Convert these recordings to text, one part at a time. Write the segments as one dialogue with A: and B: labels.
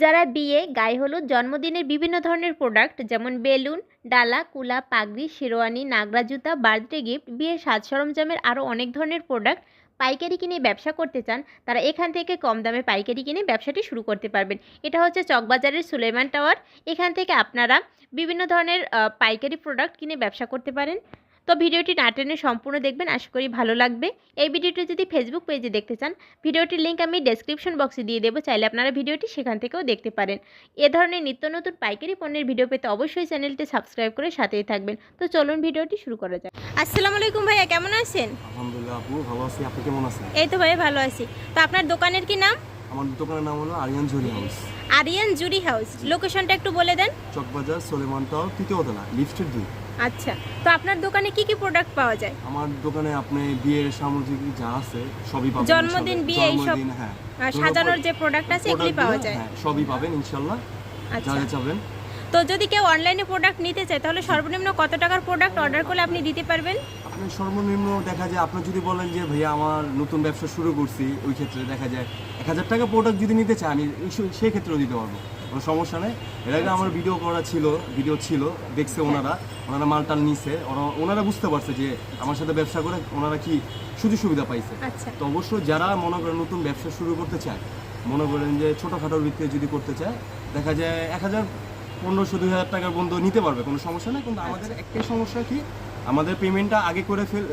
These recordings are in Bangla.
A: যারা বিয়ে, গায়ে হলুদ, জন্মদিনের বিভিন্ন ধরনের প্রোডাক্ট যেমন বেলুন, ডালা, কুলা, পাগড়ি, শেরওয়ানি, নাগরা জুতা বার্থডে গিফট বিয়ের সাজ সরঞ্জামের আরও অনেক ধরনের প্রোডাক্ট পাইকারি কিনে ব্যবসা করতে চান, তারা এখান থেকে কম দামে পাইকারি কিনে ব্যবসাটি শুরু করতে পারবেন। এটা হচ্ছে চকবাজারের সুলেমান টাওয়ার। এখান থেকে আপনারা বিভিন্ন ধরনের পাইকারি প্রোডাক্ট কিনে ব্যবসা করতে পারেন। তো ভিডিওটি না টেনে সম্পূর্ণ দেখবেন আশা করি ভালো লাগবে। এই ভিডিওটি যদি ফেসবুক পেজে দেখতে চান ভিডিওটির লিঙ্ক আমি ডেসক্রিপশন বক্সে দিয়ে দেবো চাইলে আপনারা ভিডিওটি সেখান থেকেও দেখতে পারেন। এ ধরনের নিত্য নতুন পাইকারি পণ্যের ভিডিও পেতে অবশ্যই চ্যানেলটি সাবস্ক্রাইব করে সাথেই থাকবেন। তো চলুন ভিডিওটি শুরু করা যাক। আসসালামু আলাইকুম ভাইয়া কেমন আছেন?
B: আলহামদুলিল্লাহ আপু ভালো আছি আপনি কেমন আছেন?
A: এই তো ভাই ভালো আছি। তো আপনার দোকানের কি নাম?
B: আমার দোকানের নাম হলো আরিয়ান জুরি হাউস।
A: আরিয়ান জুরি হাউস। লোকেশনটা একটু বলে দেন।
B: চকবাজার সোলেমান টাওয়ার তৃতীয় তলা লিফটের দুই।
A: আচ্ছা তো আপনার দোকানে কি কি প্রোডাক্ট পাওয়া যায়?
B: আমার দোকানে আপনি বিয়ের সামগ্রী যা আছে সবই পাবেন
A: জন্মদিন, বিয়ে এইসব,
B: জন্মদিন, হ্যাঁ।
A: সাজানোর যে প্রোডাক্ট আছে এগুলি পাওয়া যায়।
B: হ্যাঁ, সবই পাবেন ইনশাল্লাহ। যা
A: আচ্ছা।
B: যা চাবেন।
A: তো যদি কেউ অনলাইনে প্রোডাক্ট নিতে চায় তাহলে সর্বনিম্ন কত টাকার প্রোডাক্ট অর্ডার করলে আপনি দিতে পারবেন?
B: আপনি সর্বনিম্ন দেখা যায় আপনি যদি বলেন যে ভাইয়া আমার নতুন ব্যবসা শুরু করছি ওই ক্ষেত্রে দেখা যায় এক হাজার টাকা প্রোডাক্ট যদি নিতে চাই আমি সেই ক্ষেত্রেও দিতে পারব। কোনো সমস্যা নেই। এর আগে আমার ভিডিও করা ছিল ভিডিও ছিল দেখছে ওনারা। ওনারা মালটাল নিছে। ওরা- ওনারা বুঝতে পারছে যে আমার সাথে ব্যবসা করে ওনারা কি সুযোগ সুবিধা পাইছে।
A: আচ্ছা।
B: তো অবশ্যই যারা মনে করেন নতুন ব্যবসা শুরু করতে চায় মনে করেন যে ছোটোখাটোর ভিত্তিতে যদি করতে চায় দেখা যায় এক হাজার পনেরোশো দুই হাজার টাকার বন্ধু নিতে পারবে কোনো সমস্যা নেই। কিন্তু আমাদের একটাই সমস্যা কি আমাদের পেমেন্টটা আগে করে ফেল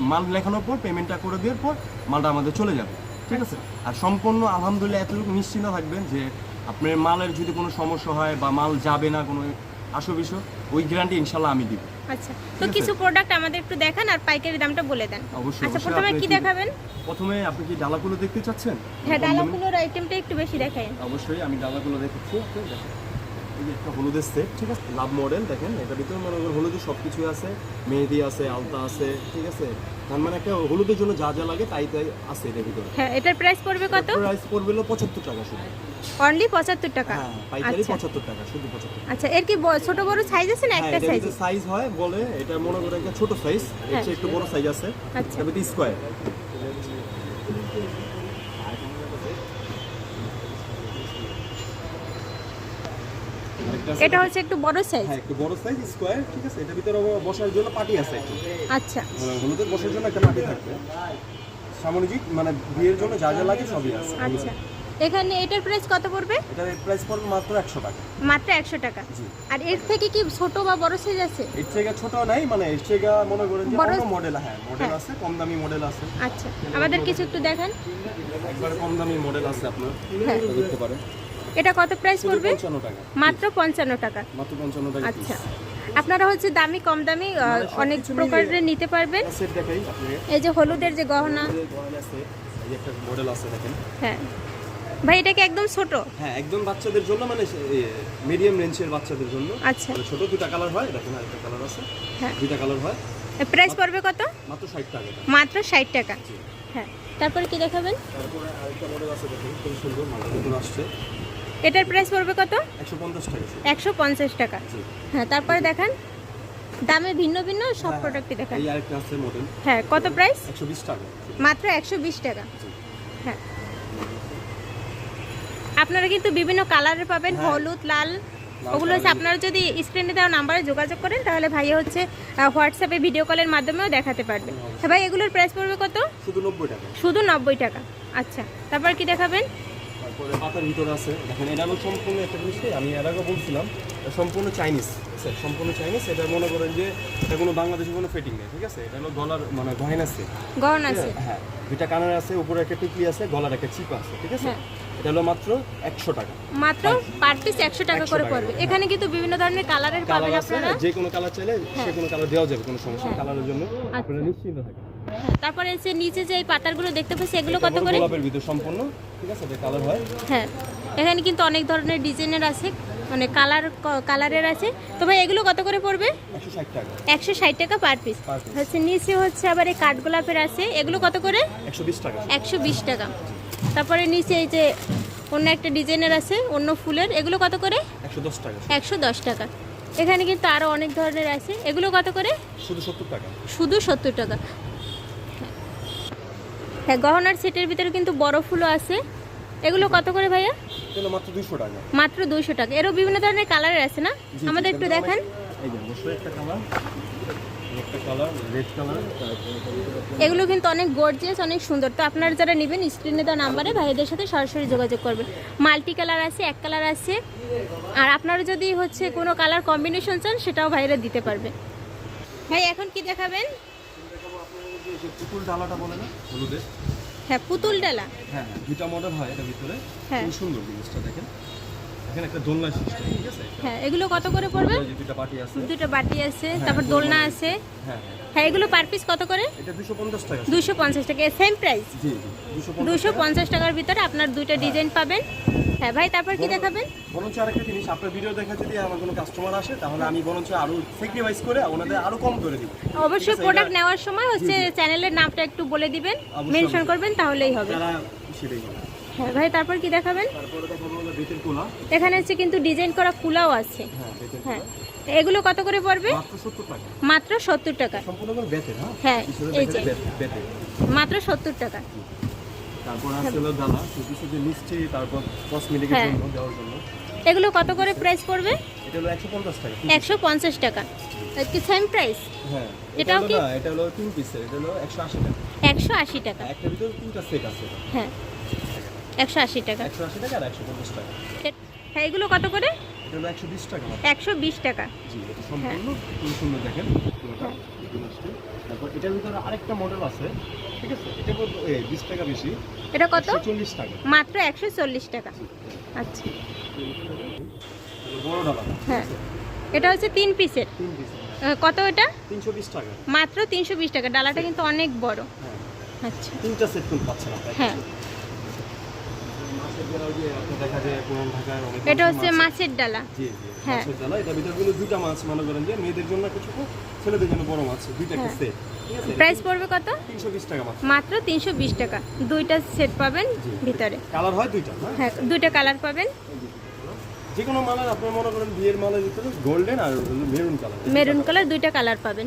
B: মাল লেখানোর পর পেমেন্টটা করে দেওয়ার পর মালটা আমাদের চলে যাবে। ঠিক আছে? আর সম্পূর্ণ আলহামদুলিল্লাহ এতটুকু নিশ্চিন্ত থাকবেন যে আপনার মালের যদি কোনো সমস্যা হয় বা মাল যাবে না কোনো আসো বিষয় ওই গ্যারান্টি ইনশাল্লাহ আমি দিব।
A: আচ্ছা তো কিছু প্রোডাক্ট আমাদের একটু দেখান আর পাইকারি দামটা বলে দেন।
B: অবশ্যই
A: আচ্ছা প্রথমে কি দেখাবেন?
B: প্রথমে আপনি কি ডালাগুলো দেখতে চাচ্ছেন?
A: হ্যাঁ ডালাগুলোর আইটেমটা একটু বেশি দেখাই।
B: অবশ্যই আমি ডালাগুলো দেখাচ্ছি। এই একটা হলুদের সেট ঠিক আছে? লাভ মডেল দেখেন এটার ভিতরে মনে করেন হলুদের সব কিছুই আছে মেহেদি আছে আলতা আছে ঠিক আছে? তার মানে একটা হলুদের জন্য যা যা লাগে তাই তাই আছে এটার ভিতরে।
A: হ্যাঁ এটার প্রাইস পড়বে কত?
B: প্রাইস পড়বে হলো পঁচাত্তর টাকা শুধু।
A: অনলি পঁচাত্তর টাকা?
B: হ্যাঁ পাইকারি
A: আচ্ছা।
B: পঁচাত্তর টাকা শুধু পঁচাত্তর
A: আচ্ছা এর কি ছোট বড় সাইজ আছে না
B: হ্যাঁ
A: একটা সাইজ
B: সাইজ হয় বলে এটা মনে করেন একটা ছোট সাইজ এর
A: হ্যাঁ।
B: একটু বড় সাইজ আছে।
A: আচ্ছা।
B: স্কোয়ার
A: এটা হচ্ছে একটু বড় সাইজ
B: হ্যাঁ একটু বড় সাইজ স্কোয়ার ঠিক আছে? এটার ভিতরে বসার জন্য পাটি আছে
A: আচ্ছা।
B: মানে হলুদের বসার জন্য একটা মাটি থাকবে। সামরিক মানে বিয়ের জন্য যা যা লাগে সবই আছে।
A: আচ্ছা। এখানে এটার প্রাইস কত পড়বে?
B: এটার প্রাইস পড়বে মাত্র একশো টাকা।
A: মাত্র একশো টাকা।
B: জি।
A: আর এর থেকে কি ছোট বা বড় সাইজ আছে?
B: এর থেকে ছোট নাই মানে এর থেকে মনে করেন যে
A: বড়-
B: মডেল হ্যাঁ মডেল
A: হ্যাঁ।
B: আছে কম দামি মডেল আছে।
A: আচ্ছা। আমাদের কিছু একটু দেখান।
B: একবারে কম দামি মডেল আছে আপনার।
A: হ্যাঁ।
B: দেখতে পারেন।
A: এটা কত প্রাইস পড়বে? মাত্র পঞ্চান্ন টাকা। আচ্ছা। আপনারা হচ্ছে দামি কম দামি
B: মানে
A: অনেক প্রকারের নিতে পারবেন। এই যে হলুদের যে গহনা। হ্যাঁ। ভাই এটা কি একদম ছোট?
B: হ্যাঁ একদম বাচ্চাদের জন্য মানে মিডিয়াম রেঞ্জের বাচ্চাদের জন্য।
A: আচ্ছা।
B: মানে ছোট দুটা কালার হয় দেখেন আরেকটা কালার আছে।
A: হ্যাঁ।
B: দুইটা কালার হয়।
A: প্রাইস পড়বে কত?
B: মাত্র ষাট টাকা।
A: মাত্র ষাট টাকা। হ্যাঁ। তারপরে কি দেখাবেন?
B: তারপরে আরেকটা মডেল আছে দেখুন খুব সুন্দর মালটা নতুন আসছে।
A: এটার প্রাইস পড়বে কত?
B: একশো পঞ্চাশ টাকা
A: হ্যাঁ তারপরে দেখান। দামে ভিন্ন ভিন্ন সব প্রোডাক্টই দেখান।
B: আছে মডেল
A: হ্যাঁ কত প্রাইস
B: টাকা।
A: মাত্র একশো বিশ টাকা। হ্যাঁ। আপনারা কিন্তু বিভিন্ন কালারের পাবেন
B: হ্যাঁ।
A: হলুদ লাল। ওগুলো হচ্ছে আপনারা যদি স্ক্রিনে দেওয়া নাম্বারে যোগাযোগ করেন তাহলে ভাই হচ্ছে হোয়াটসঅ্যাপে ভিডিও কলের মাধ্যমেও দেখাতে পারবেন হ্যাঁ ভাই এগুলোর প্রাইস পড়বে কত?
B: শুধু নব্বই টাকা।
A: শুধু নব্বই টাকা। আচ্ছা তারপর কি দেখাবেন?
B: তারপরে পাতার ভিতরে আছে। দেখেন এটা হলো সম্পূর্ণ একটা জিনিস আমি এর আগে বলছিলাম সম্পূর্ণ চাইনিজ স্যার সম্পূর্ণ চাইনিজ এটা মনে করেন যে এটা কোনো বাংলাদেশে কোনো ফিটিং নেই ঠিক আছে? এটা হলো গলার মানে গহেন আছে।
A: গহনা আছে।
B: হ্যাঁ দুইটা কানের আছে উপরে একটা টিকলি আছে গলার একটা চিপা আছে ঠিক আছে?
A: হ্যাঁ।
B: এটা হলো মাত্র একশো টাকা।
A: মাত্র পার পিস একশো টাকা করে পড়বে। এখানে কিন্তু বিভিন্ন ধরনের কালারের
B: কালার
A: পাবেন
B: আছে
A: আপনারা।
B: যে কোনো কালার চাইলে সে
A: হ্যাঁ।
B: কোনো কালার দেওয়া যাবে কোনো সমস্যা কালারের জন্য। আপনারা নিশ্চিন্ত থাকেন।
A: হ্যাঁ, তারপরে যে নিচে যে এই পাতারগুলো দেখতে পাচ্ছি এগুলো কত করে?
B: গোলাপের ভিতর সম্পূর্ণ ঠিক আছে? এটা কালার হয়।
A: হ্যাঁ এখানে কিন্তু অনেক ধরনের ডিজাইনের আছে মানে কালার কালারের আছে। তো ভাই এগুলো কত করে পড়বে?
B: একশো ষাট টাকা।
A: পার পিস হচ্ছে নিচে হচ্ছে আবার এই কাঠগোলাপের আছে। এগুলো কত করে?
B: একশো বিশ টাকা।
A: তারপরে নিচে এই যে অন্য একটা ডিজাইনের আছে অন্য ফুলের এগুলো কত করে?
B: একশো দশ টাকা।
A: একশো দশ টাকা। এখানে কিন্তু আরও অনেক ধরনের আছে। এগুলো কত করে?
B: শুধু সত্তর টাকা।
A: শুধু সত্তর টাকা। হ্যাঁ গহনার সেটের ভিতরে কিন্তু বড় ফুলও আছে। এগুলো কত করে ভাইয়া?
B: মাত্র দুইশো টাকা।
A: মাত্র দুইশো টাকা। এরও বিভিন্ন ধরনের কালারের আছে না? আমাদের একটু দেখান। এগুলো কিন্তু অনেক গর্জিয়াস অনেক সুন্দর। তো আপনারা যারা নেবেন স্ক্রিনে দেওয়া নাম্বারে ভাইদের সাথে সরাসরি যোগাযোগ করবেন। মাল্টি কালার আছে এক কালার আছে। আর আপনারা যদি হচ্ছে কোনো কালার কম্বিনেশন চান সেটাও ভাইরা দিতে পারবে। ভাই এখন কি দেখাবেন?
B: পুতুল ডালাটা বলে না? হলুদের?
A: হ্যাঁ পুতুল ডালা।
B: হ্যাঁ হ্যাঁ দুইটা মডেল হয় এটা ভিতরে।
A: হ্যাঁ।
B: খুব সুন্দর জিনিসটা দেখেন। এখানে একটা দোলনা সিস্টেম ঠিক আছে
A: হ্যাঁ এগুলো কত করে পড়বে?
B: আছে।
A: দুটো বাটি আছে তারপর দোলনা আছে।
B: হ্যাঁ হ্যাঁ।
A: হ্যাঁ এগুলো পার পিস কত করে?
B: এটা টাকা।
A: সেম প্রাইস
B: জি জি
A: টাকার ভিতরে আপনার দুইটা ডিজাইন পাবেন। হ্যাঁ ভাই তারপর কি দেখাবেন?
B: বরঞ্চ আরেকটা জিনিস আপনার ভিডিও দেখা যদি আমার কোনো কাস্টমার আসে তাহলে আমি বরঞ্চ আরও স্যাক্রিফাইস করে ওনাদের আরও কম করে দিব।
A: অবশ্যই প্রোডাক্ট নেওয়ার সময় হচ্ছে চ্যানেলের নামটা একটু বলে দিবেন মেনশন করবেন তাহলেই হবে।
B: সেটাই
A: হ্যাঁ ভাই তারপর কি দেখাবেন?
B: তারপরে দেখাবো
A: এখানে হচ্ছে কিন্তু ডিজাইন করা কুলাও আছে।
B: হ্যাঁ
A: হ্যাঁ। এগুলো কত করে পড়বে?
B: মাত্র সত্তর টাকা। হ্যাঁ
A: হ্যাঁ, এই যে। মাত্র সত্তর টাকা।
B: তারপর আছে হলো দানা শুধু শুধু মিষ্টি তারপর কসমেটিকের
A: হ্যাঁ।
B: জন্য দেওয়ার জন্য।
A: এগুলো কত করে প্রাইস পড়বে?
B: এটা হলো একশো পঞ্চাশ টাকা
A: একশো পঞ্চাশ টাকা। কি সেম প্রাইস
B: হ্যাঁ
A: এটাও
B: এটা
A: কি?
B: এটা হলো তিন পিসের এটা হলো একশো আশি টাকা।
A: একশো আশি টাকা।
B: একটা ভিতরে তিনটা সেট আছে।
A: হ্যাঁ। একশো আশি টাকা।
B: একশো আশি টাকা আর একশো পঞ্চাশ টাকা।
A: হ্যাঁ এগুলো কত করে?
B: একশো বিশ টাকা।
A: একশো বিশ টাকা।
B: জি এটা সম্পূর্ণ খুবই সুন্দর দেখেন। তারপর এটার ভিতরে আরেকটা মডেল আছে ঠিক আছে? এটা এই বিশ টাকা বেশি।
A: এটা কত?
B: চল্লিশ টাকা।
A: মাত্র একশো চল্লিশ টাকা। আচ্ছা।
B: বড় ডালা
A: হ্যাঁ। এটা হচ্ছে তিন পিসের। কত এটা?
B: তিনশো বিশ টাকা।
A: মাত্র তিনশো বিশ টাকা। ডালাটা কিন্তু অনেক বড়।
B: হ্যাঁ।
A: আচ্ছা।
B: তিনটা সেট কিন্তু পাচ্ছেন।
A: হ্যাঁ
B: মাছের ডালা ওই যে আপনার দেখা যায় পুরান ঢাকায় অনেক
A: এটা হচ্ছে মাছের ডালা।
B: জি জি
A: হ্যাঁ।
B: মাছের ডালা। এটা ভিতরে দুইটা মাছ মনে করেন যে মেয়েদের জন্য কিছু ছেলেদের জন্য বড় মাছ দুইটা একটা
A: হ্যাঁ। প্রাইস পড়বে কত?
B: তিনশো বিশ টাকা মাত্র।
A: টাকা। দুইটা সেট পাবেন ভিতরে।
B: কালার হয় দুইটা হ্যাঁ
A: দুইটা কালার পাবেন।
B: যে কোনো মালের আপনার মনে করেন বিয়ের মালের ভিতরে গোল্ডেন আর মেরুন কালার
A: মেরুন কালার দুইটা কালার পাবেন।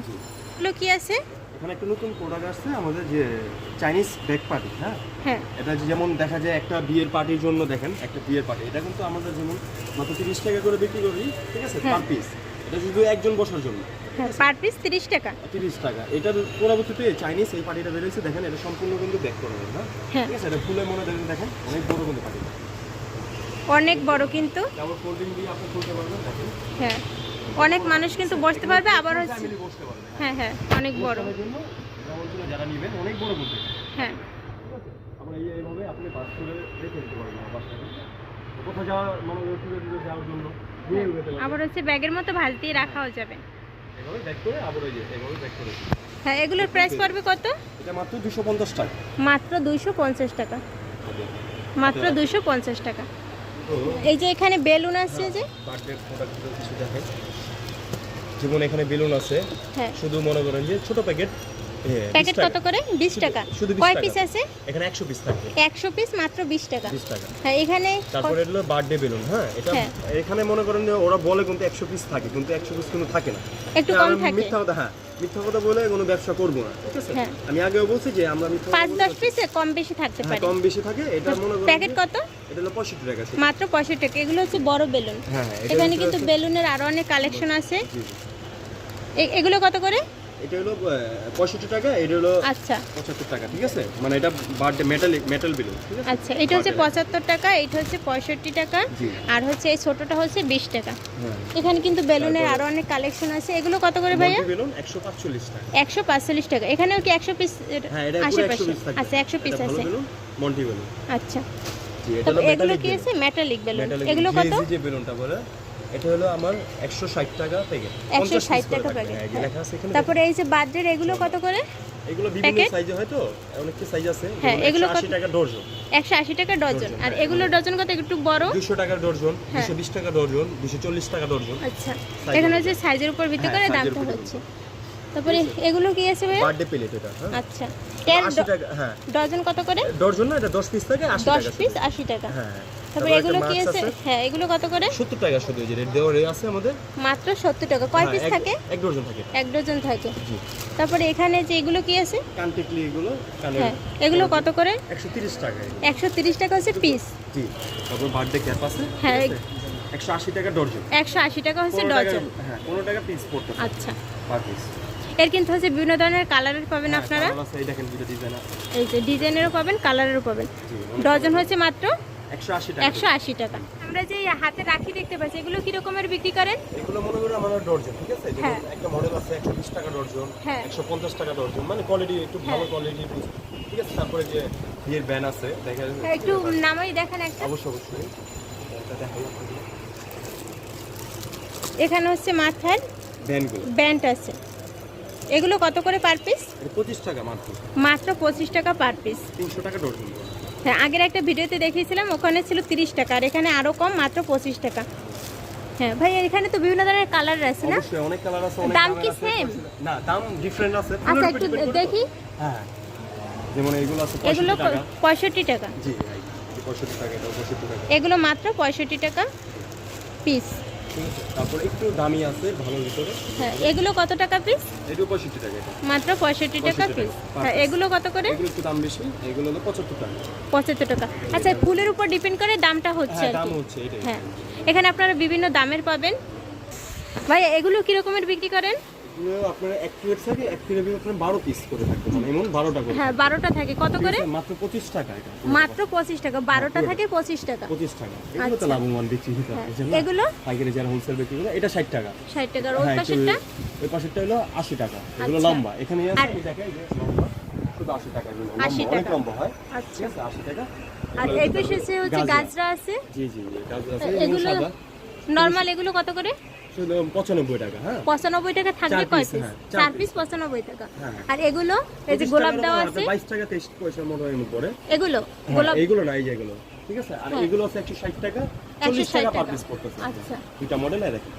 A: এগুলো কি আছে?
B: এখানে একটা নতুন প্রোডাক্ট আসছে আমাদের যে চাইনিজ ব্যাক পার্টি হ্যাঁ?
A: হ্যাঁ।
B: এটা যেমন দেখা যায় একটা বিয়ের পার্টির জন্য দেখেন একটা বিয়ের পার্টি এটা কিন্তু আমাদের যেমন মাত্র তিরিশ টাকা করে বিক্রি করি ঠিক আছে?
A: হ্যাঁ।
B: পার পিস এটা শুধু একজন বসার জন্য
A: হ্যাঁ পার পিস তিরিশ টাকা।
B: তিরিশ টাকা। এটার পরবর্তীতে চাইনিজ এই পার্টিটা বেরিয়েছে দেখেন এটা সম্পূর্ণ কিন্তু ব্যাক করা হবে হ্যাঁ?
A: হ্যাঁ।
B: ঠিক আছে? এটা ফুলে মনে দেখেন দেখেন অনেক বড় কিন্তু পার্টি
A: অনেক বড় কিন্তু।
B: যেমন কোল্ড ড্রিঙ্ক দিয়ে আপনি খুলতে পারবেন দেখেন।
A: হ্যাঁ। অনেক মানুষ কিন্তু বসতে পারবে আবার হচ্ছে হ্যাঁ হ্যাঁ অনেক বড়। হ্যাঁ।
B: পারবেন
A: আবার হচ্ছে ব্যাগের মতো রাখাও যাবে। হ্যাঁ এগুলোর প্রাইস পড়বে কত?
B: মাত্র দুশো পঞ্চাশ টাকা।
A: মাত্র দুইশো পঞ্চাশ টাকা। মাত্র দুইশো পঞ্চাশ টাকা। এই যে এখানে বেলুন আছে যে
B: বার্থডে প্রোডাক্ট কিছু দেখেন যেমন এখানে বেলুন আছে
A: হ্যাঁ।
B: শুধু মনে করেন যে ছোট প্যাকেট
A: প্যাকেট কত করে? বিশ
B: শুধু-
A: টাকা।
B: শুধু
A: কয় পিস আছে?
B: এখানে একশো পিস থাকবে।
A: একশো পিস মাত্র বিশ টাকা।
B: বিশ টাকা।
A: হ্যাঁ এখানে
B: তারপরে হলো বার্থডে বেলুন হ্যাঁ? এটা
A: হ্যাঁ।
B: এখানে মনে করেন যে ওরা বলে কিন্তু একশো পিস থাকে কিন্তু একশো পিস কিন্তু থাকে না।
A: একটু কম থাকে।
B: মিথ্যা কথা হ্যাঁ মিথ্যা কথা বলে কোনো ব্যবসা করব না ঠিক আছে?
A: হ্যাঁ।
B: আমি আগেও বলছি যে আমরা মিথ্যা কথা
A: পাঁচ
B: বলব
A: দশ
B: না।
A: পিসে কম বেশি থাকতে পারে।
B: কম বেশি থাকে এটা মনে করেন
A: প্যাকেট কত?
B: এটা হলো পঁয়ষট্টি টাকা
A: মাত্র পঁয়ষট্টি টাকা। এগুলো হচ্ছে বড় বেলুন।
B: হ্যাঁ হ্যাঁ,
A: এখানে কিন্তু বেলুনের আরও অনেক কালেকশন আছে। এগুলো কত করে?
B: এটা হলো পঁয়ষট্টি টাকা এটা হলো
A: আচ্ছা।
B: পঁচাত্তর টাকা ঠিক আছে? মানে এটা বার্থডে মেটালিক মেটাল বেলুন ঠিক আছে?
A: আচ্ছা এটা হচ্ছে
B: Birthday।
A: পঁচাত্তর টাকা এটা হচ্ছে পঁয়ষট্টি টাকা। আর হচ্ছে এই ছোটটা হচ্ছে বিশ টাকা।
B: হ্যাঁ।
A: এখানে কিন্তু বেলুনের আরও অনেক কালেকশন আছে। এগুলো কত করে ভাইয়া?
B: বেলুন একশো পাঁচচল্লিশ টাকা।
A: এখানেও কি একশো পিস
B: হ্যাঁ এটা পিস
A: আচ্ছা একশো পিস আছে।
B: মন্টি বেলুন।
A: আচ্ছা।
B: জি এটা হলো মেটালিক
A: কি আছে? Metallic balloon. এগুলো কত?
B: যে বেলুনটা বলে এটা হলো আমার একশো ষাট টাকা প্যাকেট
A: 160 টাকা প্যাকেট, হ্যাঁ।
B: লেখা আছে এখানে।
A: তারপরে এই যে বার্থডে এগুলো কত করে?
B: এগুলো বিভিন্ন সাইজে হয় তো? সাইজ আছে।
A: হ্যাঁ, এগুলো?
B: টাকা
A: টাকা ডজন। আর
B: হ্যাঁ,
A: এগুলো ডজন কত? একটু বড়?
B: দুশো টাকা ডর্জন। দুশো বিশ টাকা ডর্জন দুশো চল্লিশ টাকা ডর্জন
A: আচ্ছা। এখানে। হচ্ছে সাইজের উপর ভিত্তি করে দামটা হচ্ছে। তারপরে এগুলো কি আছে ভাইয়া?
B: বার্থডে প্লেট এটা হ্যাঁ।
A: আচ্ছা। এর
B: হ্যাঁ।
A: ডজন কত করে?
B: ডর্জন না এটা দশ পিস থাকে আশি
A: দশ
B: টাকা
A: পিস
B: শুধু।
A: আশি টাকা।
B: হ্যাঁ।
A: তারপরে এগুলো কি আছে। হ্যাঁ এগুলো কত করে?
B: সত্তর টাকা শুধু এই যে রেট দেওয়া আছে আমাদের।
A: মাত্র সত্তর টাকা। কয়
B: হ্যাঁ,
A: পিস থাকে?
B: এক ডজন থাকে
A: এক ডজন থাকে।
B: জি।
A: তারপরে এখানে যে এগুলো কি আছে?
B: কান টিকলি এগুলো
A: হ্যাঁ। এগুলো কত করে?
B: একশো তিরিশ টাকা এগুলো।
A: একশো তিরিশ টাকা হচ্ছে পিস
B: জি। তারপর বার্থডে ক্যাপ আছে
A: হ্যাঁ,
B: একশো আশি টাকা ডর্জন
A: একশো আশি টাকা হচ্ছে ডজন।
B: হ্যাঁ পনেরো টাকা পিস পড়তে
A: আচ্ছা।
B: পার পিস
A: এর কিন্তু হচ্ছে বিভিন্ন ধরনের কালারের পাবেন
B: হ্যাঁ,
A: আপনারা।
B: এই
A: যে ডিজাইনেরও পাবেন কালারেরও পাবেন। ডজন হচ্ছে মাত্র
B: একশো আশি টাকা।
A: আমরা যে হাতে রাখি দেখতে পাচ্ছি এগুলো কি রকমের বিক্রি করেন?
B: এগুলো মনে করি আমার ডর্জন ঠিক আছে?
A: হ্যাঁ।
B: একটা মডেল আছে একশো বিশ টাকা ডর্জন
A: হ্যাঁ।
B: একশো পঞ্চাশ টাকা ডর্জন মানে কোয়ালিটি একটু ভালো। কোয়ালিটি ঠিক আছে? তারপরে যে বিয়ের ব্যান আছে দেখা
A: একটু নামাই দেখেন একটা।
B: অবশ্যই অবশ্যই।
A: এখানে হচ্ছে মাথার
B: ব্যানগুলো
A: ব্যান্ড আছে। এগুলো কত করে পার পিস?
B: পঁচিশ টাকা মাত্র।
A: মাত্র পঁচিশ টাকা পার পিস।
B: তিনশো টাকা ডর্জন
A: হ্যাঁ আগের একটা ভিডিওতে দেখিয়েছিলাম ওখানে ছিল তিরিশ টাকা আর এখানে আরও কম মাত্র পঁচিশ টাকা। হ্যাঁ ভাই এখানে তো বিভিন্ন ধরনের কালার আছে না?
B: অনেক কালার আছে
A: দাম কি same?
B: না দাম ডিফারেন্ট আছে।
A: আচ্ছা একটু। দেখি।
B: হ্যাঁ যেমন এইগুলো আছে
A: এগুলো
B: 65 টাকা। জি এই পঁয়ষট্টি টাকা এটা পঁয়ষট্টি টাকা।
A: এগুলো মাত্র পঁয়ষট্টি টাকা পিস।
B: ঠিক আছে তারপর একটু দামি আছে ভালো ভিতরে।
A: হ্যাঁ এগুলো কত টাকা পিস
B: এটাও পঁয়ষট্টি টাকা
A: মাত্র পঁয়ষট্টি টাকা পিস হ্যাঁ এগুলো কত করে?
B: এগুলো একটু দাম বেশি এগুলো হলো পঁচাত্তর টাকা।
A: পঁচাত্তর টাকা। আচ্ছা ফুলের উপর ডিপেন্ড করে দামটা হচ্ছে
B: হ্যাঁ
A: আর
B: দাম হচ্ছে এটাই।
A: হ্যাঁ এখানে আপনারা বিভিন্ন দামের পাবেন। ভাই এগুলো কি রকমের বিক্রি করেন?
B: আপনার প্লেট থাকে প্লেটে আপনার বারো পিস করে থাকবে মানে এমন বারোটা করে
A: হ্যাঁ বারোটা থাকে। কত করে?
B: মাত্র পঁচিশ টাকা এটা।
A: মাত্র পঁচিশ টাকা বারোটা থাকে পঁচিশ টাকা।
B: পঁচিশ টাকা। এগুলো তো
A: আচ্ছা।
B: লাভবান বিক্রি
A: হ্যাঁ, এগুলো?
B: পাইকারি যারা হোলসেল বিক্রি করে এটা ষাট টাকা।
A: ষাট টাকার ওই
B: হ্যাঁ,
A: পাশেরটা?
B: ওই পাশেরটা হলো আশি টাকা। এগুলো
A: আচ্ছা।
B: লম্বা। এখানে আছে দেখেন যে লম্বা শুধু আশি টাকা এগুলো
A: 80
B: অনেক লম্বা হয়।
A: আচ্ছা।
B: আছে আশি টাকা।
A: আর এই পাশে হচ্ছে
B: গাজরা।
A: আছে?
B: জি জি জি, আছে এগুলো
A: এগুলো নর্মাল এগুলো কত করে?
B: শুধু পঁচানব্বই টাকা হ্যাঁ?
A: পঁচানব্বই টাকা থাকবে কয় পিস
B: হ্যাঁ, চার
A: চার পিস পঁচানব্বই টাকা।
B: হ্যাঁ।
A: আর এগুলো এই যে গোলাপ আছে?
B: বাইশ টাকা তেইশ পয়সা মতো এমন পড়ে
A: এগুলো
B: হ্যাঁ,
A: গোলাপ
B: এইগুলো না এই যে এগুলো। ঠিক আছে? আর। এগুলো আছে একশো ষাট টাকা চল্লিশ
A: 160
B: টাকা পার পিস পড়তেছে।
A: আচ্ছা।
B: দুইটা মডেল দেখেন।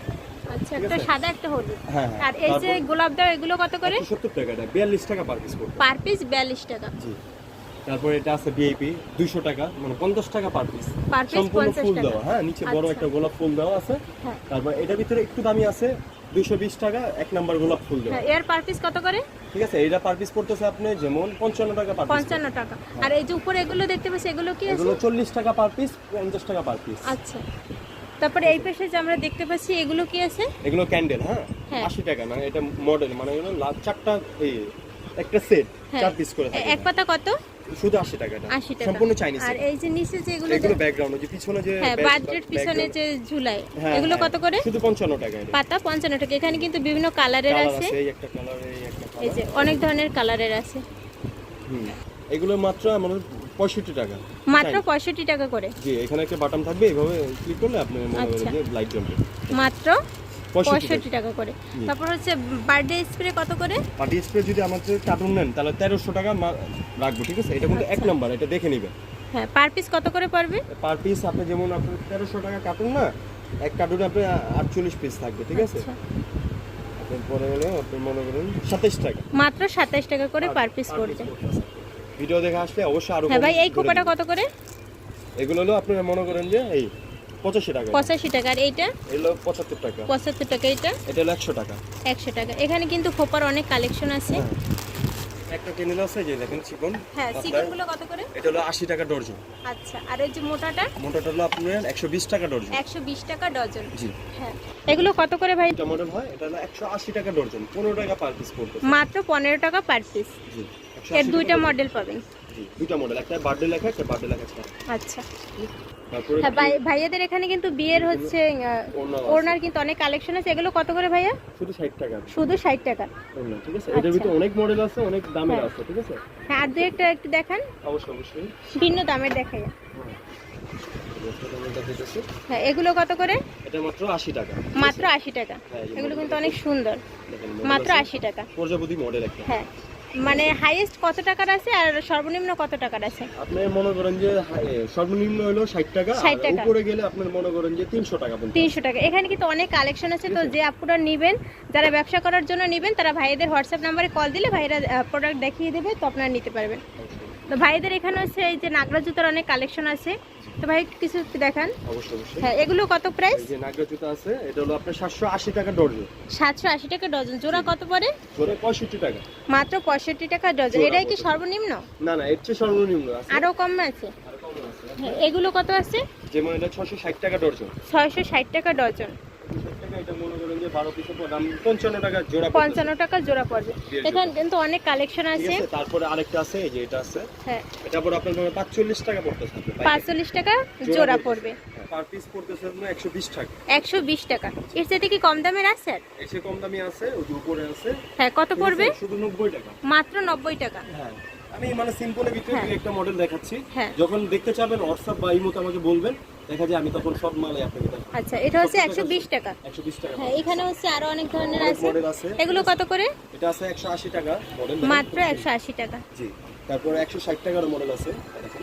A: আচ্ছা একটা সাদা একটা হলুদ। আর এই যে গোলাপ দেওয়া এগুলো কত করে?
B: সত্তর টাকা এটা বিয়াল্লিশ টাকা পার পিস
A: পার পিস বিয়াল্লিশ টাকা।
B: জি। তারপরে এটা আছে ভিআইপি দুইশো টাকা মানে পঞ্চাশ টাকা পার পিস সম্পূর্ণ ফুল দেওয়া হ্যাঁ নিচে বড়
A: আচ্ছা।
B: একটা গোলাপ ফুল দেওয়া আছে।
A: হ্যাঁ।
B: তারপর এটার ভিতরে একটু দামি আছে দুইশো বিশ টাকা এক নাম্বার গোলাপ ফুল দেওয়া।
A: হ্যাঁ এর পার পিস কত করে?
B: ঠিক আছে এটা পার পিস পড়তেছে আপনি যেমন পঞ্চান্ন টাকা পার
A: পঞ্চান্ন টাকা। আর এই যে উপরে এগুলো দেখতে পাচ্ছি এগুলো কি আছে?
B: এগুলো চল্লিশ টাকা পার পিস পঞ্চাশ টাকা পার পিস
A: আচ্ছা। তারপরে এই পাশে যে আমরা দেখতে পাচ্ছি এগুলো কি আছে?
B: এগুলো ক্যান্ডেল হ্যাঁ?
A: হ্যাঁ।
B: আশি টাকা মানে এটা মডেল মানে এগুলো চারটা এই একটা সেট
A: হ্যাঁ।
B: চার পিস করে থাকে
A: এক পাতা কত?
B: শুধু আশি টাকা এটা।
A: আশি টাকা।
B: সম্পূর্ণ চাইনিজ
A: আর এই যে নিচে যে এগুলো
B: এগুলো ব্যাকগ্রাউন্ড যে পিছনে যে
A: হ্যাঁ বার্থডের পিছনে যে ঝুলায়
B: হ্যাঁ,
A: এগুলো
B: হ্যাঁ,
A: কত করে?
B: শুধু পঞ্চান্ন টাকা এটা।
A: পাতা পঞ্চান্ন টাকা। এখানে কিন্তু বিভিন্ন কালারের
B: কালার
A: আছে।
B: আছে এই একটা কালার এই একটা
A: এই যে অনেক ধরনের কালারের আছে।
B: হুম। এগুলো মাত্র আমাদের পঁয়ষট্টি টাকা।
A: মাত্র
B: Chinese।
A: পঁয়ষট্টি টাকা করে।
B: জি এখানে একটা বাটন থাকবে এইভাবে ক্লিক করলে আপনি মনে করেন
A: আচ্ছা।
B: যে লাইট জ্বলবে।
A: মাত্র
B: পঁয়ষট্টি
A: টাকা। করে। তারপর হচ্ছে বার্থডে স্প্রে কত করে?
B: পার্টি স্প্রে যদি আমাদের কার্টুন নেন তাহলে তেরোশো টাকা রাখব ঠিক আছে? এটা কিন্তু এক
A: আচ্ছা।
B: নাম্বার এটা দেখে নেবেন।
A: হ্যাঁ পার পিস কত করে পড়বে?
B: পার পিস আপনি যেমন আপনার তেরোশো টাকা কার্টুন না এক কার্টুনে আপনি আটচল্লিশ পিস থাকবে ঠিক আছে?
A: আচ্ছা।
B: আপনার পরে হলো আপনি মনে করেন সাতাইশ টাকা।
A: মাত্র সাতাইশ টাকা করে পার পিস পড়বে।
B: ভিডিও দেখে আসলে অবশ্যই আরও
A: হ্যাঁ ভাই এই খোপাটা কত করে?
B: এগুলো হলো আপনারা মনে করেন যে এই পঁচাশি টাকা।
A: পঁচাশি টাকা আর এইটা?
B: এগুলো পঁচাত্তর টাকা।
A: পঁচাত্তর টাকা এইটা?
B: এটা হলো একশো টাকা।
A: একশো টাকা। এখানে কিন্তু খোপার অনেক কালেকশন আছে।
B: হ্যাঁ। একটা কেনেল আছে যে দেখেন চিকন
A: হ্যাঁ। চিকেনগুলো কত করে?
B: এটা হলো আশি টাকা
A: আচ্ছা আর এই যে মোটাটা?
B: মোটাটা হলো আপনার একশো বিশ টাকা
A: টাকা ডজন
B: জি।
A: হ্যাঁ। এগুলো কত করে ভাই?
B: এটা মডেল হয় এটা হলো একশো আশি টাকা টাকা পার পিস পড়বে
A: মাত্র পনেরো টাকা পার পিস
B: জি
A: এর দুইটা মডেল পাবেন।
B: জি দুইটা মডেল একটা বার্থডে লেখা একটা বার্থডে লেখা
A: আচ্ছা। হ্যাঁ ভাইয়াদের এখানে কিন্তু বিয়ের হচ্ছে ওড়নার কিন্তু অনেক কালেকশন আছে। এগুলো কত করে ভাইয়া?
B: শুধু ষাট টাকা।
A: শুধু ষাট টাকা।
B: ওড়না, ঠিক আছে? এটার ভিতরে অনেক মডেল আছে অনেক দামের
A: হ্যাঁ।
B: আছে ঠিক আছে?
A: হ্যাঁ আর দু একটা একটু দেখান।
B: অবশ্যই অবশ্যই।
A: ভিন্ন দামের দেখাই। হ্যাঁ এগুলো কত করে?
B: এটা মাত্র আশি টাকা।
A: মাত্র আশি টাকা।
B: হ্যাঁ,
A: এগুলো কিন্তু অনেক সুন্দর। মাত্র
B: model আছে।
A: আশি টাকা।
B: প্রজাপতি মডেল একটা।
A: হ্যাঁ। মানে হাইয়েস্ট কত টাকার আছে আর সর্বনিম্ন কত টাকার আছে?
B: আপনি মনে করেন যে সর্বনিম্ন হলো ষাট টাকা
A: 60
B: আর
A: টাকা।
B: উপরে গেলে আপনি মনে করেন যে তিনশো টাকা পর্যন্ত।
A: তিনশো টাকা। এখানে কিন্তু অনেক কালেকশন আছে তো যে আপুরা নেবেন যারা ব্যবসা করার জন্য নেবেন তারা ভাইদের হোয়াটসঅ্যাপ নম্বরে কল দিলে ভাইরা প্রোডাক্ট দেখিয়ে দেবে তো আপনারা নিতে পারবেন। তো ভাইদের এখানে হচ্ছে এই যে নাগরা জুতার অনেক কালেকশন আছে। তো ভাই কিছু দেখান। হ্যাঁ এগুলো কত প্রাইস
B: এই যে নাগরা জুতা আছে এটা হলো আপনার সাতশো আশি টাকা ডর্জন
A: সাতশো আশি টাকা ডজন। জোড়া কত পড়ে?
B: ধরে পঁয়ষট্টি টাকা।
A: মাত্র পঁয়ষট্টি টাকা ডজন।
B: জোড়া
A: এটাই কি সর্বনিম্ন?
B: না না এর চেয়ে সর্বনিম্ন আছে।
A: আরও কম আছে?
B: আরও কম আছে।
A: হ্যাঁ, এগুলো কত আছে?
B: যেমন এটা ছশো ষাট টাকা ডর্জন
A: ছয়শো ষাট টাকা ডজন।
B: এটা মনে করেন যে বারো পিসের দাম পঞ্চান্ন টাকা জোড়া পড়তেছে।
A: পঞ্চান্ন টাকা জোড়া পড়বে। এখানে কিন্তু অনেক কালেকশন আছে।
B: তারপরে আরেকটা আছে এই যে এটা আছে।
A: হ্যাঁ।
B: এটা আপনার ধরুন পাঁচচল্লিশ টাকা পড়তেছে
A: পাঁচচল্লিশ টাকা জোড়া পড়বে।
B: পার পিস পড়তেছে আপনার একশো বিশ টাকা।
A: একশো বিশ টাকা। এর সাথে কি কম দামের আছে? আর?
B: এর চেয়ে কম দামি আছে ওই যে উপরে আছে।
A: হ্যাঁ কত পড়বে?
B: শুধু নব্বই টাকা।
A: মাত্র নব্বই টাকা।
B: হ্যাঁ আমি মানে সিম্পলের ভিতরে
A: হ্যাঁ।
B: একটা মডেল দেখাচ্ছি।
A: হ্যাঁ।
B: যখন দেখতে চাবেন হোয়াটসঅ্যাপ বা ইমোতে আমাকে বলবেন। দেখা যায় আমি তখন সব মালে আপনাকে দেখাই
A: আচ্ছা এটা হচ্ছে একশো বিশ টাকা
B: একশো বিশ টাকা
A: হ্যাঁ এখানে হচ্ছে আরও অনেক ধরনের আছে। এগুলো কত করে?
B: এটা আছে একশো আশি টাকা মডেল
A: মাত্র একশো আশি টাকা।
B: জি তারপর একশো ষাট টাকার মডেল আছে। দেখেন।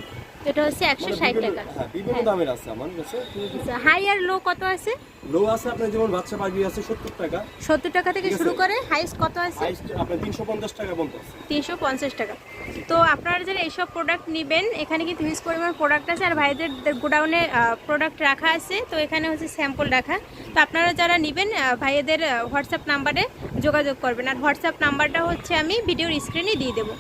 A: এটা হচ্ছে একশো
B: মানে
A: ষাট
B: বিভিন্ন-
A: টাকা।
B: হ্যাঁ বিভিন্ন
A: হ্যাঁ।
B: দামের আছে আমার কাছে।
A: হাই আর লো কত আছে?
B: লো আছে আপনার যেমন বাচ্চা পাখি আছে সত্তর টাকা।
A: সত্তর টাকা থেকে শুরু করে হাইস্ট কত আছে?
B: আপনার তিনশো পঞ্চাশ টাকা পর্যন্ত আছে।
A: তিনশো পঞ্চাশ টাকা। তো আপনারা যারা এইসব প্রোডাক্ট নেবেন এখানে কিন্তু হিউজ পরিমাণ প্রোডাক্ট আছে আর ভাইদের গোডাউনে প্রোডাক্ট রাখা আছে। তো এখানে হচ্ছে স্যাম্পল রাখা। তো আপনারা যারা নেবেন ভাইয়েদের হোয়াটসঅ্যাপ নাম্বারে যোগাযোগ করবেন। আর হোয়াটসঅ্যাপ নাম্বারটা হচ্ছে আমি ভিডিওর স্ক্রিনে দিয়ে দেবো।